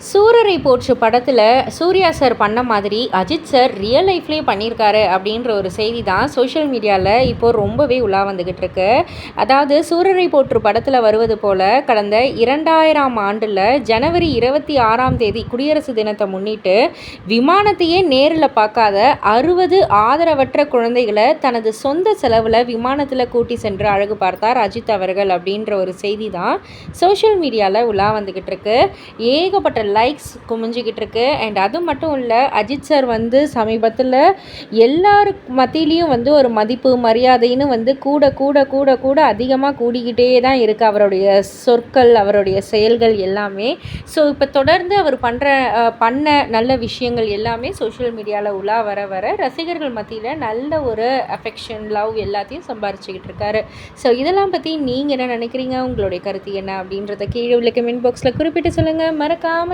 சூரரை போற்று படத்தில் சூர்யா சார் பண்ண மாதிரி அஜித் சார் ரியல் லைஃப்லேயே பண்ணியிருக்காரு அப்படின்ற ஒரு செய்தி தான் சோஷியல் மீடியாவில் இப்போது ரொம்பவே உலா வந்துக்கிட்டு இருக்கு. அதாவது சூரரை போற்று படத்தில் வருவது போல் கடந்த இரண்டாயிரம் ஆண்டில் ஜனவரி இருபத்தி ஆறாம் தேதி குடியரசு தினத்தை முன்னிட்டு விமானத்தையே நேரில் பார்க்காத அறுபது ஆதரவற்ற குழந்தைகளை தனது சொந்த செலவில் விமானத்தில் கூட்டி சென்று அழகு பார்த்தார் அஜித் அவர்கள் அப்படின்ற ஒரு செய்தி தான் சோஷியல் மீடியாவில் உலா வந்துக்கிட்டு இருக்கு. ஏகப்பட்ட லைக்ஸ் குமிஞ்சிக்கிட்டு இருக்கு அண்ட் அது மட்டும் இல்லை அஜித் சார் வந்து சமீபத்தில் எல்லாருக்கு மத்தியிலையும் வந்து ஒரு மதிப்பு மரியாதைன்னு வந்து கூட கூட கூட கூட அதிகமாக கூடிக்கிட்டே தான் இருக்குது அவருடைய சொற்கள் அவருடைய செயல்கள் எல்லாமே. ஸோ இப்போ தொடர்ந்து அவர் பண்ணுற பண்ண நல்ல விஷயங்கள் எல்லாமே சோஷியல் மீடியாவில் உலா வர வர ரசிகர்கள் மத்தியில் நல்ல ஒரு அஃபெக்ஷன் லவ் எல்லாத்தையும் சம்பாரிச்சுக்கிட்டு இருக்காரு ஸோ இதெல்லாம் பற்றி நீங்கள் என்ன நினைக்கிறீங்க? உங்களுடைய கருத்து என்ன அப்படின்றத கீழே உள்ள கமெண்ட் பாக்ஸில் குறிப்பிட்டு சொல்லுங்கள் மறக்காமல்